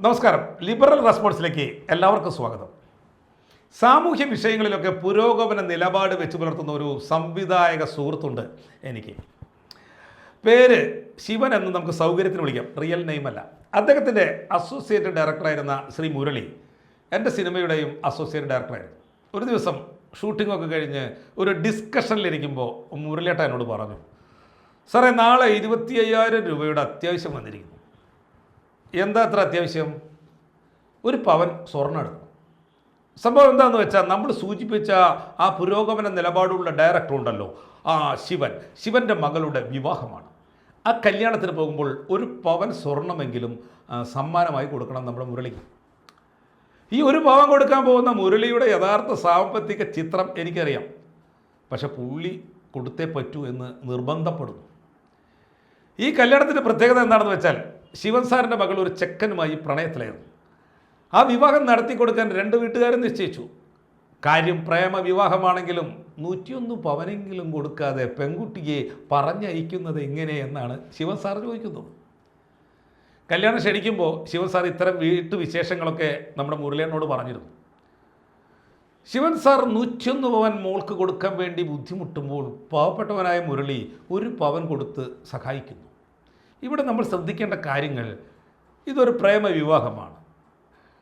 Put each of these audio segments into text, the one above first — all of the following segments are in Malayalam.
നമസ്കാരം. ലിബറൽ റെസ്പോൺസിലേക്ക് എല്ലാവർക്കും സ്വാഗതം. സാമൂഹ്യ വിഷയങ്ങളിലൊക്കെ പുരോഗമന നിലപാട് വെച്ച് പുലർത്തുന്ന ഒരു സംവിധായക സുഹൃത്തുണ്ട് എനിക്ക്. പേര് ശിവൻ എന്ന് നമുക്ക് സൗകര്യത്തിന് വിളിക്കാം. റിയൽ നെയിം അല്ല. അദ്ദേഹത്തിന്റെ അസോസിയേറ്റ് ഡയറക്ടറായിരുന്ന ശ്രീ മുരളി എന്റെ സിനിമയുടെയും അസോസിയേറ്റ് ഡയറക്ടറായിരുന്നു ഒരു ദിവസം ഷൂട്ടിങ്ങൊക്കെ കഴിഞ്ഞ് ഒരു ഡിസ്കഷനിലിരിക്കുമ്പോൾ മുരളിയേട്ട എന്നോട് പറഞ്ഞു സാറേ നാളെ ഇരുപത്തി അയ്യായിരം രൂപയുടെ അത്യാവശ്യം വന്നിരിക്കുന്നു. എന്താ അത്ര അത്യാവശ്യം? ഒരു പവൻ സ്വർണം എടുക്കും സംഭവം എന്താണെന്ന് വെച്ചാൽ നമ്മൾ സൂചിപ്പിച്ച ആ പുരോഗമന നിലപാടുള്ള ഡയറക്ടർ ഉണ്ടല്ലോ ആ ശിവൻ. ശിവന്റെ മകളുടെ വിവാഹമാണ്. ആ കല്യാണത്തിന് പോകുമ്പോൾ ഒരു പവൻ സ്വർണമെങ്കിലും സമ്മാനമായി കൊടുക്കണം നമ്മുടെ മുരളിക്ക്. ഈ ഒരു പവൻ കൊടുക്കാൻ പോകുന്ന മുരളിയുടെ യഥാർത്ഥ സാമ്പത്തിക ചിത്രം എനിക്കറിയാം. പക്ഷെ പുള്ളി കൊടുത്തേ പറ്റൂ എന്ന് നിർബന്ധപ്പെടുന്നു. ഈ കല്യാണത്തിന്റെ പ്രത്യേകത എന്താണെന്ന് വെച്ചാൽ ശിവൻ സാറിന്റെ മകൾ ഒരു ചെക്കനുമായി പ്രണയത്തിലായിരുന്നു. ആ വിവാഹം നടത്തി കൊടുക്കാൻ രണ്ട് വീട്ടുകാരും നിശ്ചയിച്ചു. കാര്യം പ്രേമ വിവാഹമാണെങ്കിലും നൂറ്റിയൊന്ന് പവനെങ്കിലും കൊടുക്കാതെ പെൺകുട്ടിയെ പറഞ്ഞയക്കുന്നത് എങ്ങനെ എന്നാണ് ശിവൻ സാർ ചോദിക്കുന്നത്. കല്യാണം ക്ഷണിക്കുമ്പോൾ ശിവൻ സാർ ഇത്തരം വീട്ടുവിശേഷങ്ങളൊക്കെ നമ്മുടെ മുരളിയനോട് പറഞ്ഞിരുന്നു. ശിവൻ സാർ നൂറ്റിയൊന്ന് പവൻ മോൾക്ക് കൊടുക്കാൻ വേണ്ടി ബുദ്ധിമുട്ടുമ്പോൾ പാവപ്പെട്ടവനായ മുരളി ഒരു പവൻ കൊടുത്ത് സഹായിക്കുന്നു. ഇവിടെ നമ്മൾ ശ്രദ്ധിക്കേണ്ട കാര്യങ്ങൾ ഇതൊരു പ്രേമ വിവാഹമാണ്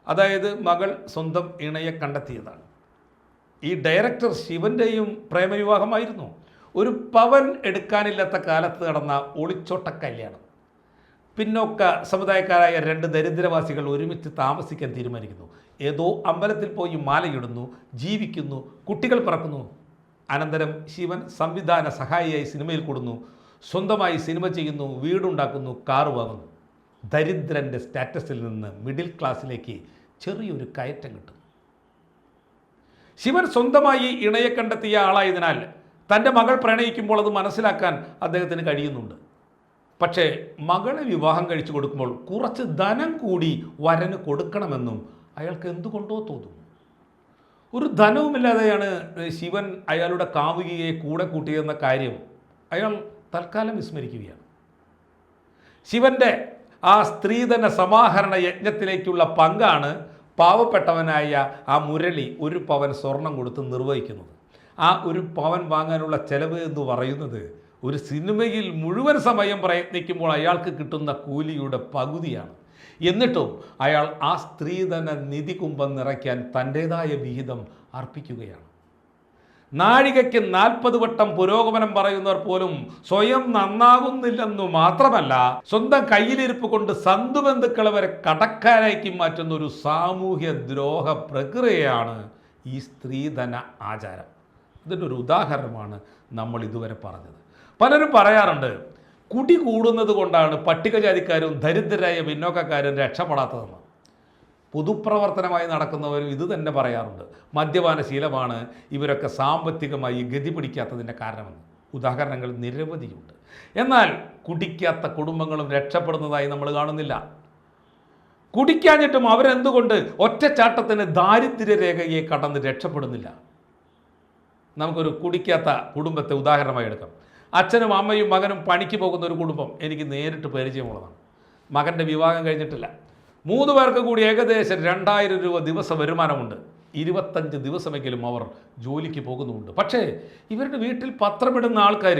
അതായത് മകൾ സ്വന്തം ഇണയെ കണ്ടെത്തിയതാണ്. ഈ ഡയറക്ടർ ശിവന്റെയും പ്രേമവിവാഹമായിരുന്നു. ഒരു പവൻ എടുക്കാനില്ലാത്ത കാലത്ത് നടന്ന ഒളിച്ചോട്ട കല്യാണം. പിന്നോക്ക സമുദായക്കാരായ രണ്ട് ദരിദ്രവാസികൾ ഒരുമിച്ച് താമസിക്കാൻ തീരുമാനിക്കുന്നു. ഏതോ അമ്പലത്തിൽ പോയി മാലയിടുന്നു ജീവിക്കുന്നു കുട്ടികൾ പറക്കുന്നു. അനന്തരം ശിവൻ സംവിധാന സഹായിയായി സിനിമയിൽ കൂടുന്നു. സ്വന്തമായി സിനിമ ചെയ്യുന്നു വീടുണ്ടാക്കുന്നു കാർ വാങ്ങുന്നു. ദരിദ്രന്റെ സ്റ്റാറ്റസിൽ നിന്ന് മിഡിൽ ക്ലാസ്സിലേക്ക് ചെറിയൊരു കയറ്റം കിട്ടും. ശിവൻ സ്വന്തമായി ഇണയെ കണ്ടെത്തിയ ആളായതിനാൽ തന്റെ മകൾ പ്രണയിക്കുമ്പോൾ അത് മനസ്സിലാക്കാൻ അദ്ദേഹത്തിന് കഴിയുന്നുണ്ട്. പക്ഷേ മകളെ വിവാഹം കഴിച്ചു കൊടുക്കുമ്പോൾ കുറച്ച് ധനം കൂടി വരന് കൊടുക്കണമെന്നും അയാൾക്ക് എന്തുകൊണ്ടോ തോന്നും. ഒരു ധനവുമില്ലാതെയാണ് ശിവൻ അയാളുടെ കാമുകിയെ കൂടെ കൂട്ടിയതെന്ന കാര്യം അയാൾ തൽക്കാലം വിസ്മരിക്കുകയാണ്. ശിവന്റെ ആ സ്ത്രീധന സമാഹരണ യജ്ഞത്തിലേക്കുള്ള പങ്കാണ് പാവപ്പെട്ടവനായ ആ മുരളി ഒരു പവൻ സ്വർണം കൊടുത്ത് നിർവഹിക്കുന്നത്. ആ ഒരു പവൻ വാങ്ങാനുള്ള ചെലവ് എന്ന് പറയുന്നത് ഒരു സിനിമയിൽ മുഴുവൻ സമയം പ്രയത്നിക്കുമ്പോൾ അയാൾക്ക് കിട്ടുന്ന കൂലിയുടെ പകുതിയാണ്. എന്നിട്ടും അയാൾ ആ സ്ത്രീധന നിധി കുംഭം നിറയ്ക്കാൻ തന്റേതായ വിഹിതം അർപ്പിക്കുകയാണ്. നാഴികയ്ക്ക് നാൽപ്പത് വട്ടം പുരോഗമനം പറയുന്നവർ പോലും സ്വയം നന്നാകുന്നില്ലെന്നു മാത്രമല്ല സ്വന്തം കയ്യിലിരിപ്പ് കൊണ്ട് സന്ധുബന്ധുക്കളെ വരെ കടക്കാരാക്കി മാറ്റുന്ന ഒരു സാമൂഹ്യ ദ്രോഹ പ്രക്രിയയാണ് ഈ സ്ത്രീധന ആചാരം. ഇതിന്റെ ഒരു ഉദാഹരണമാണ് നമ്മൾ ഇതുവരെ പറഞ്ഞത്. പലരും പറയാറുണ്ട് കുടി കൂടുന്നത് കൊണ്ടാണ് പട്ടികജാതിക്കാരും ദരിദ്രരായ പിന്നോക്കക്കാരും രക്ഷപ്പെടാത്തതെന്ന്. പൊതുപ്രവർത്തനമായി നടക്കുന്നവരും ഇത് തന്നെ പറയാറുണ്ട്. മദ്യപാന ശീലമാണ് ഇവരൊക്കെ സാമ്പത്തികമായി ഗതി പിടിക്കാത്തതിന്റെ കാരണമെന്ന്. ഉദാഹരണങ്ങൾ നിരവധിയുണ്ട്. എന്നാൽ കുടിക്കാത്ത കുടുംബങ്ങളും രക്ഷപ്പെടുന്നതായി നമ്മൾ കാണുന്നില്ല. കുടിക്കാഞ്ഞിട്ടും അവരെന്തുകൊണ്ട് ഒറ്റച്ചാട്ടത്തിന് ദാരിദ്ര്യരേഖയെ കടന്ന് രക്ഷപ്പെടുന്നില്ല? നമുക്കൊരു കുടിക്കാത്ത കുടുംബത്തെ ഉദാഹരണമായി എടുക്കാം. അച്ഛനും അമ്മയും മകനും പണിക്ക് പോകുന്ന ഒരു കുടുംബം എനിക്ക് നേരിട്ട് പരിചയമുള്ളതാണ്. മകന്റെ വിവാഹം കഴിഞ്ഞിട്ടില്ല. മൂന്ന് പേർക്ക് കൂടി ഏകദേശം രണ്ടായിരം രൂപ ദിവസം വരുമാനമുണ്ട്. ഇരുപത്തഞ്ച് ദിവസമെങ്കിലും അവർ ജോലിക്ക് പോകുന്നുമുണ്ട്. പക്ഷേ ഇവരുടെ വീട്ടിൽ പത്രമിടുന്ന ആൾക്കാർ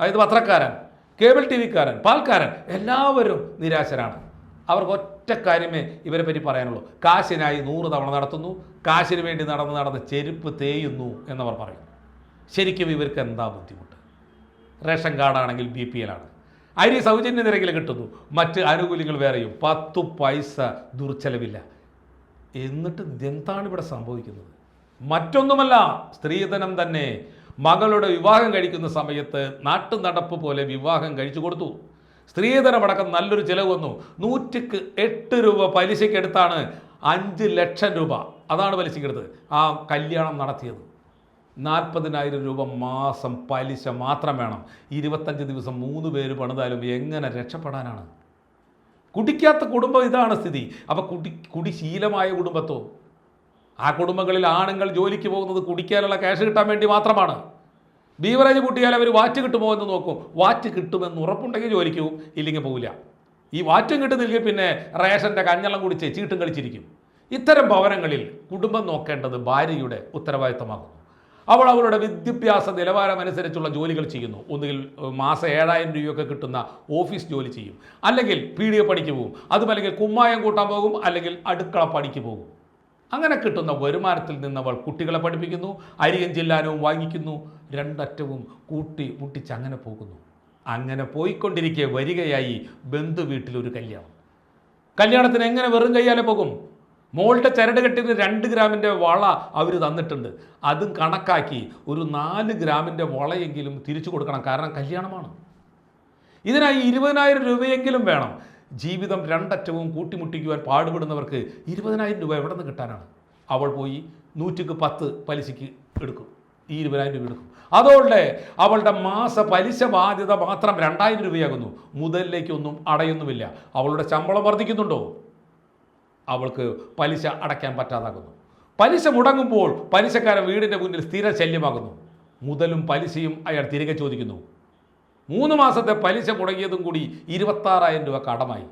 അതായത് പത്രക്കാരൻ കേബിൾ ടി വിക്കാരൻ പാൽക്കാരൻ എല്ലാവരും നിരാശരാണ്. അവർക്ക് ഒറ്റ കാര്യമേ ഇവരെ പറ്റി പറയാനുള്ളൂ. കാശിനായി നൂറ് തവണ നടത്തുന്നു. കാശിന് വേണ്ടി നടന്ന് നടന്ന് ചെരുപ്പ് തേയുന്നു എന്നവർ പറയും. ശരിക്കും ഇവർക്ക് എന്താ ബുദ്ധിമുട്ട്? റേഷൻ കാർഡാണെങ്കിൽ ബി പി എല്ലാണ് അരി സൗജന്യ നിരക്കിൽ കിട്ടുന്നു. മറ്റ് ആനുകൂല്യങ്ങൾ വേറെയും. പത്ത് പൈസ ദുർച്ചെലവില്ല. എന്നിട്ട് എന്താണ് ഇവിടെ സംഭവിക്കുന്നത്? മറ്റൊന്നുമല്ല സ്ത്രീധനം തന്നെ. മകളുടെ വിവാഹം കഴിക്കുന്ന സമയത്ത് നാട്ടു നടപ്പ് പോലെ വിവാഹം കഴിച്ചു കൊടുത്തു. സ്ത്രീധനമടക്കം നല്ലൊരു ചിലവ് വന്നു. നൂറ്റിക്ക് എട്ട് രൂപ പലിശയ്ക്കെടുത്താണ് അഞ്ച് ലക്ഷം രൂപ. അതാണ് പലിശയ്ക്കെടുത്ത് ആ കല്യാണം നടത്തിയത്. നാൽപ്പതിനായിരം രൂപ മാസം പലിശ മാത്രം വേണം. ഇരുപത്തഞ്ച് ദിവസം മൂന്ന് പേര് പണിതാലും എങ്ങനെ രക്ഷപ്പെടാനാണ്? കുടിക്കാത്ത കുടുംബം ഇതാണ് സ്ഥിതി. അപ്പോൾ കുടി കുടിശീലമായ കുടുംബത്തോ ആ കുടുംബങ്ങളിൽ ആണുങ്ങൾ ജോലിക്ക് പോകുന്നത് കുടിക്കാനുള്ള ക്യാഷ് കിട്ടാൻ വേണ്ടി മാത്രമാണ്. ബീവറേജ് കൂട്ടിയാൽ അവർ വാറ്റ് കിട്ടുമോ എന്ന് നോക്കും. വാറ്റ് കിട്ടുമെന്ന് ഉറപ്പുണ്ടെങ്കിൽ ജോലിക്ക് ഇല്ലെങ്കിൽ പോവില്ല. ഈ വാറ്റും കിട്ടുന്നില്ലെങ്കിൽ പിന്നെ റേഷന്റെ കഞ്ഞെല്ലാം കുടിച്ച് ചീട്ടും കളിച്ചിരിക്കും. ഇത്തരം ഭവനങ്ങളിൽ കുടുംബം നോക്കേണ്ടത് ഭാര്യയുടെ ഉത്തരവാദിത്തമാകുന്നു. അവൾ അവളുടെ വിദ്യാഭ്യാസ നിലവാരമനുസരിച്ചുള്ള ജോലികൾ ചെയ്യുന്നു. ഒന്നുകിൽ മാസം ഏഴായിരം രൂപയൊക്കെ കിട്ടുന്ന ഓഫീസ് ജോലി ചെയ്യും. അല്ലെങ്കിൽ പി ഡി എ പണിക്ക് പോകും. അതുമല്ലെങ്കിൽ കുമ്മായം കൂട്ടാൻ പോകും. അല്ലെങ്കിൽ അടുക്കള പണിക്ക് പോകും. അങ്ങനെ കിട്ടുന്ന വരുമാനത്തിൽ നിന്ന് അവൾ കുട്ടികളെ പഠിപ്പിക്കുന്നു. അരിയും ചില്ലാനവും വാങ്ങിക്കുന്നു. രണ്ടറ്റവും കൂട്ടി മുട്ടിച്ച് അങ്ങനെ പോകുന്നു. അങ്ങനെ പോയിക്കൊണ്ടിരിക്കെ വരികയായി ബന്ധു വീട്ടിലൊരു കല്യാണം. കല്യാണത്തിന് എങ്ങനെ വെറും കയ്യാലെ പോകും? മോളുടെ ചരട് കെട്ടിന് രണ്ട് ഗ്രാമിന്റെ വള അവർ തന്നിട്ടുണ്ട്. അതും കണക്കാക്കി ഒരു നാല് ഗ്രാമിന്റെ വളയെങ്കിലും തിരിച്ചു കൊടുക്കണം. കാരണം കല്യാണമാണ്. ഇതിനായി ഇരുപതിനായിരം രൂപയെങ്കിലും വേണം. ജീവിതം രണ്ടറ്റവും കൂട്ടിമുട്ടിക്കുവാൻ പാടുപെടുന്നവർക്ക് ഇരുപതിനായിരം രൂപ എവിടെ നിന്ന് കിട്ടാനാണ്? അവൾ പോയി നൂറ്റിക്ക് പത്ത് പലിശയ്ക്ക് എടുക്കും. ഈ ഇരുപതിനായിരം രൂപ എടുക്കും. അതോടെ അവളുടെ മാസ പലിശ ബാധ്യത മാത്രം രണ്ടായിരം രൂപയാകുന്നു. മുതലിലേക്കൊന്നും അടയൊന്നുമില്ല. അവളുടെ ശമ്പളം വർദ്ധിക്കുന്നുണ്ടോ? അവൾക്ക് പലിശ അടയ്ക്കാൻ പറ്റാതാകുന്നു. പലിശ മുടങ്ങുമ്പോൾ പലിശക്കാരൻ വീടിന്റെ മുന്നിൽ സ്ഥിര ശല്യമാകുന്നു. മുതലും പലിശയും അയാൾ തിരികെ ചോദിക്കുന്നു. മൂന്ന് മാസത്തെ പലിശ മുടങ്ങിയതും കൂടി ഇരുപത്താറായിരം രൂപ കടമായി.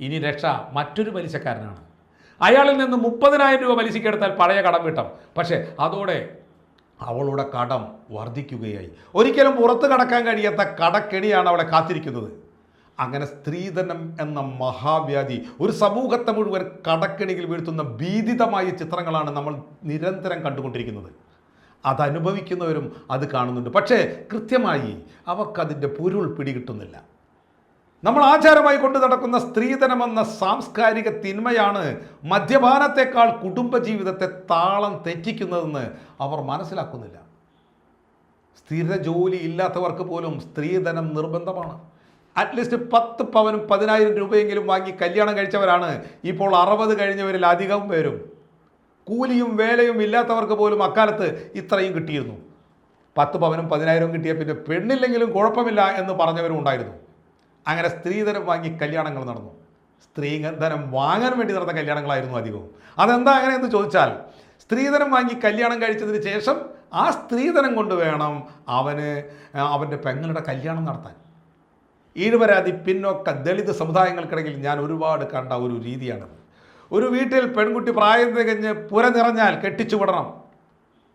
ഇനി രക്ഷ മറ്റൊരു പലിശക്കാരനാണ്. അയാളിൽ നിന്ന് മുപ്പതിനായിരം രൂപ പലിശയ്ക്കെടുത്താൽ പഴയ കടം വിട്ടം. പക്ഷേ അതോടെ അവളുടെ കടം വർദ്ധിക്കുകയായി. ഒരിക്കലും പുറത്ത് കടക്കാൻ കഴിയാത്ത കടക്കെണിയാണ് അവളെ കാത്തിരിക്കുന്നത്. അങ്ങനെ സ്ത്രീധനം എന്ന മഹാവ്യാധി ഒരു സമൂഹത്തെ മുഴുവൻ കടക്കെണിയിൽ വീഴ്ത്തുന്ന ഭീതിതമായ ചിത്രങ്ങളാണ് നമ്മൾ നിരന്തരം കണ്ടുകൊണ്ടിരിക്കുന്നത്. അതനുഭവിക്കുന്നവരും അത് കാണുന്നുണ്ട്. പക്ഷേ കൃത്യമായി അവർക്കതിന്റെ പൊരുൾ പിടികിട്ടുന്നില്ല. നമ്മൾ ആചാരമായി കൊണ്ടു നടക്കുന്ന സ്ത്രീധനമെന്ന സാംസ്കാരിക തിന്മയാണ് മദ്യപാനത്തെക്കാൾ കുടുംബജീവിതത്തെ താളം തെറ്റിക്കുന്നതെന്ന് അവർ മനസ്സിലാക്കുന്നില്ല. സ്ഥിര ജോലി ഇല്ലാത്തവർക്ക് പോലും സ്ത്രീധനം നിർബന്ധമാണ്. അറ്റ്ലീസ്റ്റ് പത്ത് പവനും പതിനായിരം രൂപയെങ്കിലും വാങ്ങി കല്യാണം കഴിച്ചവരാണ്. ഇപ്പോൾ അറുപത് കഴിഞ്ഞവരിൽ അധികം പേരും. കൂലിയും വേലയും ഇല്ലാത്തവർക്ക് പോലും അക്കാലത്ത് ഇത്രയും കിട്ടിയിരുന്നു. പത്ത് പവനും പതിനായിരവും കിട്ടിയ പിന്നെ പെണ്ണില്ലെങ്കിലും കുഴപ്പമില്ല എന്ന് പറഞ്ഞവരും ഉണ്ടായിരുന്നു. അങ്ങനെ സ്ത്രീധനം വാങ്ങി കല്യാണങ്ങൾ നടന്നു. സ്ത്രീധനം വാങ്ങാൻ വേണ്ടി നടന്ന കല്യാണങ്ങളായിരുന്നു അധികവും. അതെന്താ അങ്ങനെ എന്ന് ചോദിച്ചാൽ സ്ത്രീധനം വാങ്ങി കല്യാണം കഴിച്ചതിന് ശേഷം ആ സ്ത്രീധനം കൊണ്ട് വേണം അവന് അവന്റെ പെങ്ങളുടെ കല്യാണം നടത്താൻ. ഈഴുവരാതി പിന്നോക്ക ദളിത് സമുദായങ്ങൾക്കിടയിൽ ഞാൻ ഒരുപാട് കണ്ട ഒരു രീതിയാണത്. ഒരു വീട്ടിൽ പെൺകുട്ടി പ്രായം തികഞ്ഞ് പുര നിറഞ്ഞാൽ കെട്ടിച്ചു വിടണം.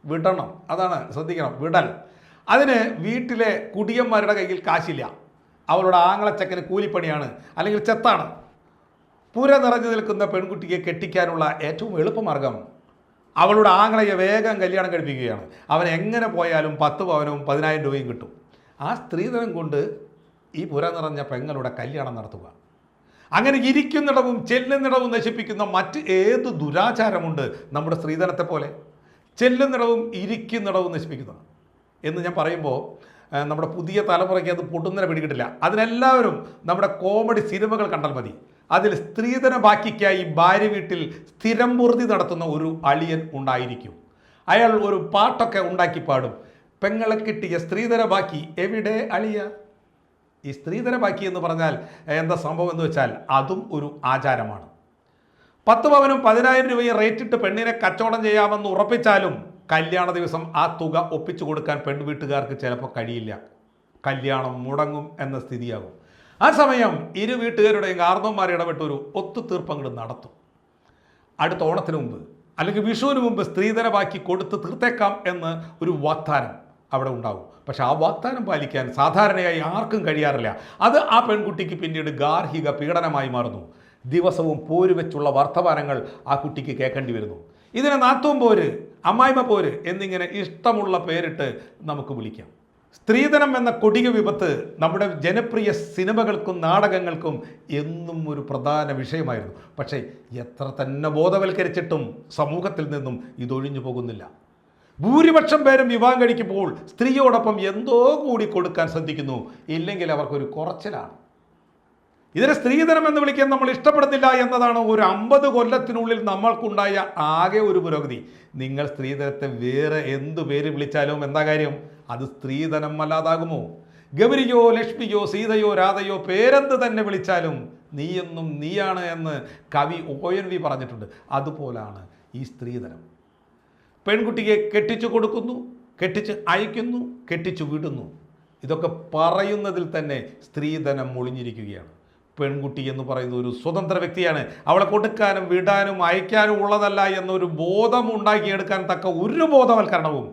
വിടണം. അതാണ് ശ്രദ്ധിക്കണം. വിടൽ. അതിന് വീട്ടിലെ കുടിയന്മാരുടെ കയ്യിൽ കാശില്ല. അവരുടെ ആങ്ങളച്ചക്കന് കൂലിപ്പണിയാണ്. അല്ലെങ്കിൽ ചെത്താണ്. പുര നിറഞ്ഞു നിൽക്കുന്ന പെൺകുട്ടിയെ കെട്ടിക്കാനുള്ള ഏറ്റവും എളുപ്പമാർഗം അവളുടെ ആങ്ങളയെ വേഗം കല്യാണം കഴിപ്പിക്കുകയാണ്. അവൻ എങ്ങനെ പോയാലും പത്ത് പവനവും പതിനായിരം രൂപയും കിട്ടും. ആ സ്ത്രീധനം കൊണ്ട് ഈ പുര നിറഞ്ഞ പെങ്ങളുടെ കല്യാണം നടത്തുക. അങ്ങനെ ഇരിക്കുന്നിടവും ചെല്ലുന്നിടവും നശിപ്പിക്കുന്ന മറ്റ് ഏത് ദുരാചാരമുണ്ട് നമ്മുടെ സ്ത്രീധനത്തെ പോലെ? ചെല്ലുന്നിടവും ഇരിക്കുന്നിടവും നശിപ്പിക്കുന്ന. എന്ന് ഞാൻ പറയുമ്പോൾ നമ്മുടെ പുതിയ തലമുറയ്ക്ക് അത് പൊട്ടുന്നതിനെ പിടികിട്ടില്ല. അതിനെല്ലാവരും നമ്മുടെ കോമഡി സിനിമകൾ കണ്ടാൽ മതി. അതിൽ സ്ത്രീധന ബാക്കിക്കായി ഭാര്യ വീട്ടിൽ സ്ഥിരം പൂർത്തി നടത്തുന്ന ഒരു അളിയൻ ഉണ്ടായിരിക്കും. അയാൾ ഒരു പാട്ടൊക്കെ ഉണ്ടാക്കി പാടും. പെങ്ങളെ കിട്ടിയ സ്ത്രീധന ബാക്കി എവിടെ അളിയ? ഈ സ്ത്രീധന ബാക്കി എന്ന് പറഞ്ഞാൽ എന്താ സംഭവം എന്ന് വെച്ചാൽ അതും ഒരു ആചാരമാണ്. പത്ത് പവനും പതിനായിരം രൂപയും റേറ്റിട്ട് പെണ്ണിനെ കച്ചവടം ചെയ്യാമെന്ന് ഉറപ്പിച്ചാലും കല്യാണ ദിവസം ആ തുക ഒപ്പിച്ചു കൊടുക്കാൻ പെൺവീട്ടുകാർക്ക് ചിലപ്പോൾ കഴിയില്ല. കല്യാണം മുടങ്ങും എന്ന സ്ഥിതിയാകും. ആ സമയം ഇരു വീട്ടുകാരുടെയും കാർന്നവന്മാർ ഇടപെട്ട് ഒരു ഒത്തുതീർപ്പങ്ങൾ നടത്തും. അടുത്ത ഓണത്തിന് മുമ്പ് അല്ലെങ്കിൽ വിഷുവിന് മുമ്പ് സ്ത്രീധന ബാക്കി കൊടുത്ത് തീർത്തേക്കാം എന്ന് ഒരു വാഗ്ദാനം. അവിടെ ഉണ്ടാവും. പക്ഷെ ആ വാഗ്ദാനം പാലിക്കാൻ സാധാരണയായി ആർക്കും കഴിയാറില്ല. അത് ആ പെൺകുട്ടിക്ക് പിന്നീട് ഗാർഹിക പീഡനമായി മാറുന്നു. ദിവസവും പോരുവെച്ചുള്ള വർത്തമാനങ്ങൾ ആ കുട്ടിക്ക് കേൾക്കേണ്ടി വരുന്നു. ഇതിനെ നാത്തവും പോര് അമ്മായിമ പോര് എന്നിങ്ങനെ ഇഷ്ടമുള്ള പേരിട്ട് നമുക്ക് വിളിക്കാം. സ്ത്രീധനം എന്ന കൊടിക വിപത്ത് നമ്മുടെ ജനപ്രിയ സിനിമകൾക്കും നാടകങ്ങൾക്കും എന്നും ഒരു പ്രധാന വിഷയമായിരുന്നു. പക്ഷേ എത്ര തന്നെ ബോധവൽക്കരിച്ചിട്ടും സമൂഹത്തിൽ നിന്നും ഇതൊഴിഞ്ഞു പോകുന്നില്ല. ഭൂരിപക്ഷം പേരും വിവാഹം കഴിക്കുമ്പോൾ സ്ത്രീയോടൊപ്പം എന്തോ കൂടി കൊടുക്കാൻ ശ്രദ്ധിക്കുന്നു. ഇല്ലെങ്കിൽ അവർക്കൊരു കുറച്ചിലാണ്. ഇതിനെ സ്ത്രീധനം എന്ന് വിളിക്കാൻ നമ്മൾ ഇഷ്ടപ്പെടുന്നില്ല എന്നതാണ് ഒരു അമ്പത് കൊല്ലത്തിനുള്ളിൽ നമ്മൾക്കുണ്ടായ ആകെ ഒരു പുരോഗതി. നിങ്ങൾ സ്ത്രീധനത്തെ വേറെ എന്തു പേര് വിളിച്ചാലും എന്താ കാര്യം? അത് സ്ത്രീധനം അല്ലാതാകുമോ? ഗൗരിയോ ലക്ഷ്മിയോ സീതയോ രാധയോ പേരെന്ത് തന്നെ വിളിച്ചാലും നീയെന്നും നീയാണ് എന്ന് കവി ഒ എൻ വി പറഞ്ഞിട്ടുണ്ട്. അതുപോലാണ് ഈ സ്ത്രീധനം. പെൺകുട്ടിയെ കെട്ടിച്ചു കൊടുക്കുന്നു കെട്ടിച്ച് അയക്കുന്നു കെട്ടിച്ചു വിടുന്നു. ഇതൊക്കെ പറയുന്നതിൽ തന്നെ സ്ത്രീധനം ഒളിഞ്ഞിരിക്കുകയാണ് പെൺകുട്ടി എന്ന് പറയുന്ന ഒരു സ്വതന്ത്ര വ്യക്തിയാണ്. അവളെ കൊടുക്കാനും വിടാനും അയക്കാനും ഉള്ളതല്ല എന്നൊരു ബോധം ഉണ്ടാക്കിയെടുക്കാൻ തക്ക ഒരു ബോധവൽക്കരണവും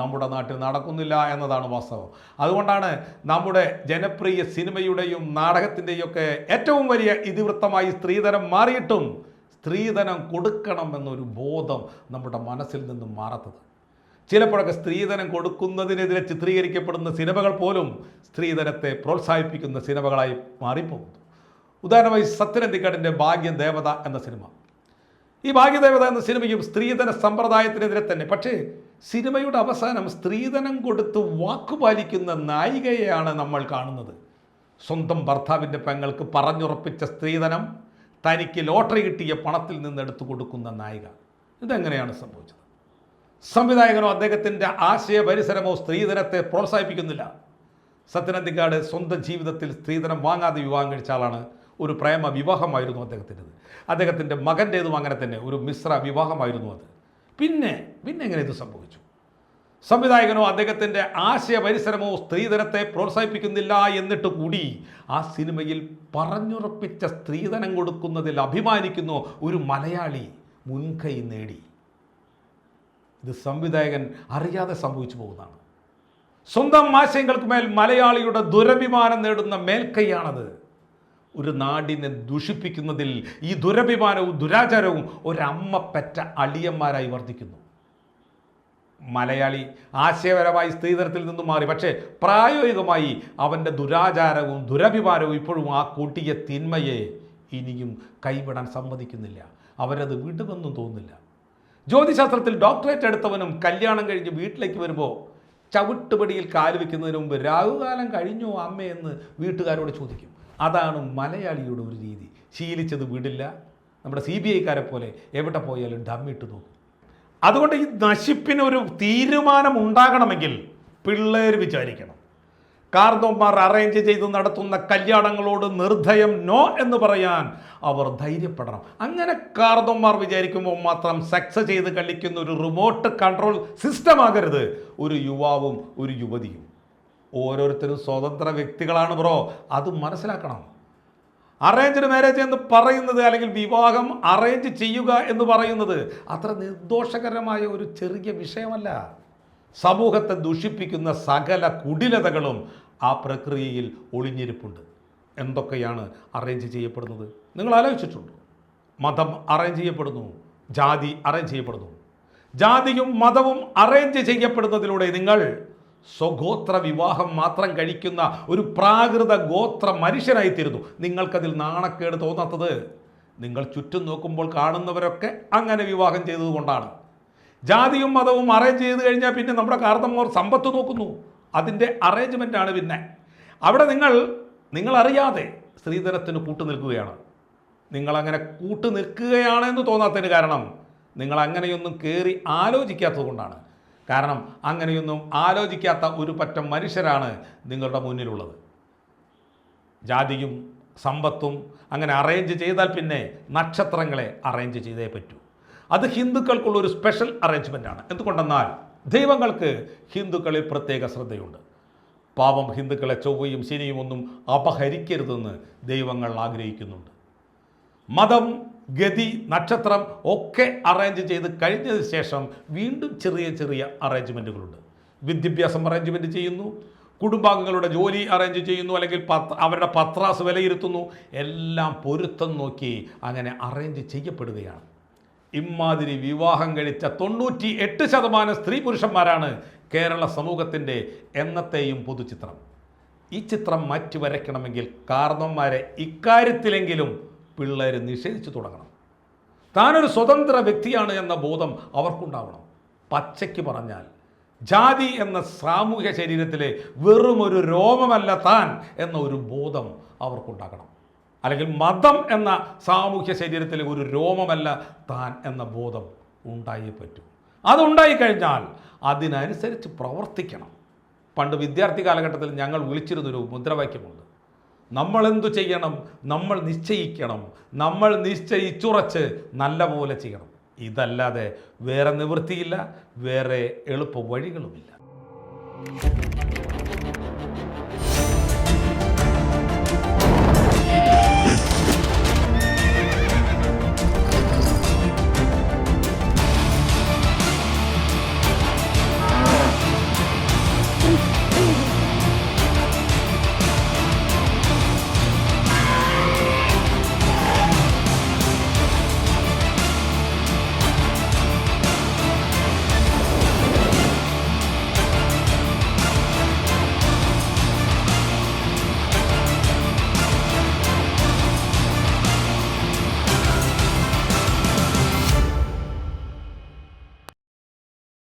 നമ്മുടെ നാട്ടിൽ നടക്കുന്നില്ല എന്നതാണ് വാസ്തവം. അതുകൊണ്ടാണ് നമ്മുടെ ജനപ്രിയ സിനിമയുടെയും നാടകത്തിന്റെയും ഒക്കെ ഏറ്റവും വലിയ ഇതിവൃത്തമായി സ്ത്രീധനം മാറിയിട്ടും സ്ത്രീധനം കൊടുക്കണം എന്നൊരു ബോധം നമ്മുടെ മനസ്സിൽ നിന്നും മാറാത്തത്. ചിലപ്പോഴൊക്കെ സ്ത്രീധനം കൊടുക്കുന്നതിനെതിരെ ചിത്രീകരിക്കപ്പെടുന്ന സിനിമകൾ പോലും സ്ത്രീധനത്തെ പ്രോത്സാഹിപ്പിക്കുന്ന സിനിമകളായി മാറിപ്പോകുന്നു. ഉദാഹരണമായി സത്യനന്ദിക്കാടിന്റെ ഭാഗ്യം ദേവത എന്ന സിനിമ. ഈ ഭാഗ്യദേവത എന്ന സിനിമയും സ്ത്രീധന സമ്പ്രദായത്തിനെതിരെ തന്നെ. പക്ഷേ സിനിമയുടെ അവസാനം സ്ത്രീധനം കൊടുത്ത് വാക്കുപാലിക്കുന്ന നായികയെയാണ് നമ്മൾ കാണുന്നത്. സ്വന്തം ഭർത്താവിന്റെ പെങ്ങൾക്ക് പറഞ്ഞുറപ്പിച്ച സ്ത്രീധനം തനിക്ക് ലോട്ടറി കിട്ടിയ പണത്തിൽ നിന്ന് എടുത്തു കൊടുക്കുന്ന നായിക. ഇതെങ്ങനെയാണ് സംഭവിച്ചത്? സംവിധായകനോ അദ്ദേഹത്തിന്റെ ആശയ പരിസരമോ സ്ത്രീധനത്തെ പ്രോത്സാഹിപ്പിക്കുന്നില്ല. സത്യനന്ദിക്കാട് സ്വന്തം ജീവിതത്തിൽ സ്ത്രീധനം വാങ്ങാതെ വിവാഹം കഴിച്ച ആളാണ് ഒരു പ്രേമ വിവാഹമായിരുന്നു അദ്ദേഹത്തിന്റെത്. അദ്ദേഹത്തിന്റെ മകന്റേതും അങ്ങനെ തന്നെ ഒരു മിശ്ര വിവാഹമായിരുന്നു അത്. പിന്നെ പിന്നെ എങ്ങനെ ഇത് സംഭവിച്ചു? സംവിധായകനോ അദ്ദേഹത്തിന്റെ ആശയ പരിസരമോ സ്ത്രീധനത്തെ പ്രോത്സാഹിപ്പിക്കുന്നില്ല എന്നിട്ട് കൂടി ആ സിനിമയിൽ പറഞ്ഞുറപ്പിച്ച സ്ത്രീധനം കൊടുക്കുന്നതിൽ അഭിമാനിക്കുന്നു ഒരു മലയാളി മുൻകൈ നേടി. ഇത് സംവിധായകൻ അറിയാതെ സംഭവിച്ചു പോകുന്നതാണ്. സ്വന്തം ആശയങ്ങൾക്ക് മേൽ മലയാളിയുടെ ദുരഭിമാനം നേടുന്ന മേൽക്കൈയാണത്. ഒരു നാടിനെ ദുഷിപ്പിക്കുന്നതിൽ ഈ ദുരഭിമാനവും ദുരാചാരവും ഒരമ്മ പെറ്റ അളിയന്മാരായി വർദ്ധിക്കുന്നു മലയാളി ആശയപരമായി സ്ത്രീധനത്തിൽ നിന്നും മാറി. പക്ഷേ പ്രായോഗികമായി അവന്റെ ദുരാചാരവും ദുരഭിമാനവും ഇപ്പോഴും ആ കൂട്ടിയ തിന്മയെ ഇനിയും കൈവിടാൻ സമ്മതിക്കുന്നില്ല. അവരത് വിടുമെന്നും തോന്നുന്നില്ല. ജ്യോതിശാസ്ത്രത്തിൽ ഡോക്ടറേറ്റ് എടുത്തവനും കല്യാണം കഴിഞ്ഞ് വീട്ടിലേക്ക് വരുമ്പോൾ ചവിട്ടുപടിയിൽ കാൽ വെക്കുന്നതിന് മുമ്പ് രാഹുകാലം കഴിഞ്ഞോ അമ്മയെന്ന് വീട്ടുകാരോട് ചോദിക്കും. അതാണ് മലയാളിയുടെ ഒരു രീതി. ശീലിച്ചത് വിടില്ല. നമ്മുടെ സി ബി ഐക്കാരെ പോലെ എവിടെ പോയാലും ഡമ്മിട്ട് നോക്കും. അതുകൊണ്ട് ഈ നശിപ്പിന് ഒരു തീരുമാനം ഉണ്ടാകണമെങ്കിൽ പിള്ളേർ വിചാരിക്കണം. കാർന്നോന്മാർ അറേഞ്ച് ചെയ്ത് നടത്തുന്ന കല്യാണങ്ങളോട് നിർദ്ധയം നോ എന്ന് പറയാൻ അവർ ധൈര്യപ്പെടണം. അങ്ങനെ കാർന്നോന്മാർ വിചാരിക്കുമ്പോൾ മാത്രം സെക്സ് ചെയ്ത് കളിക്കുന്ന ഒരു റിമോട്ട് കൺട്രോൾ സിസ്റ്റം ആകരുത്. ഒരു യുവാവും ഒരു യുവതിയും. ഓരോരുത്തരും സ്വതന്ത്ര വ്യക്തികളാണ് ബ്രോ അത് മനസ്സിലാക്കണം. അറേഞ്ച്ഡ് മാരേജ് എന്ന് പറയുന്നത് അല്ലെങ്കിൽ വിവാഹം അറേഞ്ച് ചെയ്യുക എന്ന് പറയുന്നത് അത്ര നിർദോഷകരമായ ഒരു ചെറിയ വിഷയമല്ല. സമൂഹത്തെ ദുഷിപ്പിക്കുന്ന സകല കുടിലതകളും ആ പ്രക്രിയയിൽ ഒളിഞ്ഞിരിപ്പുണ്ട്. എന്തൊക്കെയാണ് അറേഞ്ച് ചെയ്യപ്പെടുന്നത്? നിങ്ങൾ ആലോചിച്ചിട്ടുണ്ടോ? മതം അറേഞ്ച് ചെയ്യപ്പെടുന്നു ജാതി അറേഞ്ച് ചെയ്യപ്പെടുന്നു. ജാതിയും മതവും അറേഞ്ച് ചെയ്യപ്പെടുന്നതിലൂടെ നിങ്ങൾ സ്വഗോത്ര വിവാഹം മാത്രം കഴിക്കുന്ന ഒരു പ്രാകൃത ഗോത്ര മനുഷ്യനായിത്തീരുന്നു. നിങ്ങൾക്കതിൽ നാണക്കേട് തോന്നാത്തത്? നിങ്ങൾ ചുറ്റും നോക്കുമ്പോൾ കാണുന്നവരൊക്കെ അങ്ങനെ വിവാഹം ചെയ്തതുകൊണ്ടാണ്. ജാതിയും മതവും അറേഞ്ച് ചെയ്ത് കഴിഞ്ഞാൽ പിന്നെ നമ്മുടെ കാർത്തമ്മോർ സമ്പത്ത് നോക്കുന്നു. അതിന്റെ അറേഞ്ച്മെന്റാണ് പിന്നെ. അവിടെ നിങ്ങൾ നിങ്ങളറിയാതെ സ്ത്രീധനത്തിന് കൂട്ടു നിൽക്കുകയാണ്. നിങ്ങളങ്ങനെ കൂട്ടു നിൽക്കുകയാണ് എന്ന് തോന്നാത്തതിന് കാരണം നിങ്ങൾ അങ്ങനെയൊന്നും കയറി ആലോചിക്കാത്തത് കൊണ്ടാണ് കാരണം അങ്ങനെയൊന്നും ആലോചിക്കാത്ത ഒരു പറ്റം മനുഷ്യരാണ് നിങ്ങളുടെ മുന്നിലുള്ളത്. ജാതിയും സമ്പത്തും അങ്ങനെ അറേഞ്ച് ചെയ്താൽ പിന്നെ നക്ഷത്രങ്ങളെ അറേഞ്ച് ചെയ്തേ പറ്റൂ. അത് ഹിന്ദുക്കൾക്കുള്ള ഒരു സ്പെഷ്യൽ അറേഞ്ച്മെന്റ് ആണ്. എന്തുകൊണ്ടെന്നാൽ ദൈവങ്ങൾക്ക് ഹിന്ദുക്കളിൽ പ്രത്യേക ശ്രദ്ധയുണ്ട്. പാപം ഹിന്ദുക്കളെ ചൊവ്വയും ശനിയും ഒന്നും അപഹരിക്കരുതെന്ന് ദൈവങ്ങൾ ആഗ്രഹിക്കുന്നുണ്ട്. മതം ഗതി നക്ഷത്രം ഒക്കെ അറേഞ്ച് ചെയ്ത് കഴിഞ്ഞതിന് ശേഷം വീണ്ടും ചെറിയ ചെറിയ അറേഞ്ച്മെന്റുകളുണ്ട് വിദ്യാഭ്യാസം അറേഞ്ച്മെന്റ് ചെയ്യുന്നു. കുടുംബാംഗങ്ങളുടെ ജോലി അറേഞ്ച് ചെയ്യുന്നു. അല്ലെങ്കിൽ പത്ര അവരുടെ പത്രാസ് വിലയിരുത്തുന്നു. എല്ലാം പൊരുത്തം നോക്കി അങ്ങനെ അറേഞ്ച് ചെയ്യപ്പെടുകയാണ്. ഇമാതിരി വിവാഹം കഴിച്ച തൊണ്ണൂറ്റി എട്ട് ശതമാനം സ്ത്രീ പുരുഷന്മാരാണ് കേരള സമൂഹത്തിന്റെ എന്നത്തെയും പൊതുചിത്രം. ഈ ചിത്രം മാറ്റി വരയ്ക്കണമെങ്കിൽ കാർന്നന്മാരെ ഇക്കാര്യത്തിലെങ്കിലും പിള്ളേർ നിഷേധിച്ചു തുടങ്ങണം. താനൊരു സ്വതന്ത്ര വ്യക്തിയാണ് എന്ന ബോധം അവർക്കുണ്ടാവണം. പച്ചയ്ക്ക് പറഞ്ഞാൽ ജാതി എന്ന സാമൂഹ്യ ശരീരത്തിലെ വെറും ഒരു രോമമല്ല താൻ എന്ന ഒരു ബോധം അവർക്കുണ്ടാക്കണം അല്ലെങ്കിൽ മതം എന്ന സാമൂഹ്യ ശരീരത്തിലെ ഒരു രോമമല്ല താൻ എന്ന ബോധം ഉണ്ടായേ പറ്റൂ. അതുണ്ടായിക്കഴിഞ്ഞാൽ അതിനനുസരിച്ച് പ്രവർത്തിക്കണം. പണ്ട് വിദ്യാർത്ഥി കാലഘട്ടത്തിൽ ഞങ്ങൾ വിളിച്ചിരുന്നൊരു മുദ്രാവാക്യമുണ്ട് നമ്മൾ എന്തു ചെയ്യണം? നമ്മൾ നിശ്ചയിക്കണം. നമ്മൾ നിശ്ചയിച്ചുറച്ച് നല്ല പോലെ ചെയ്യണം. ഇതല്ലാതെ വേറെ നിവൃത്തിയില്ല വേറെ എളുപ്പ വഴികളുമില്ല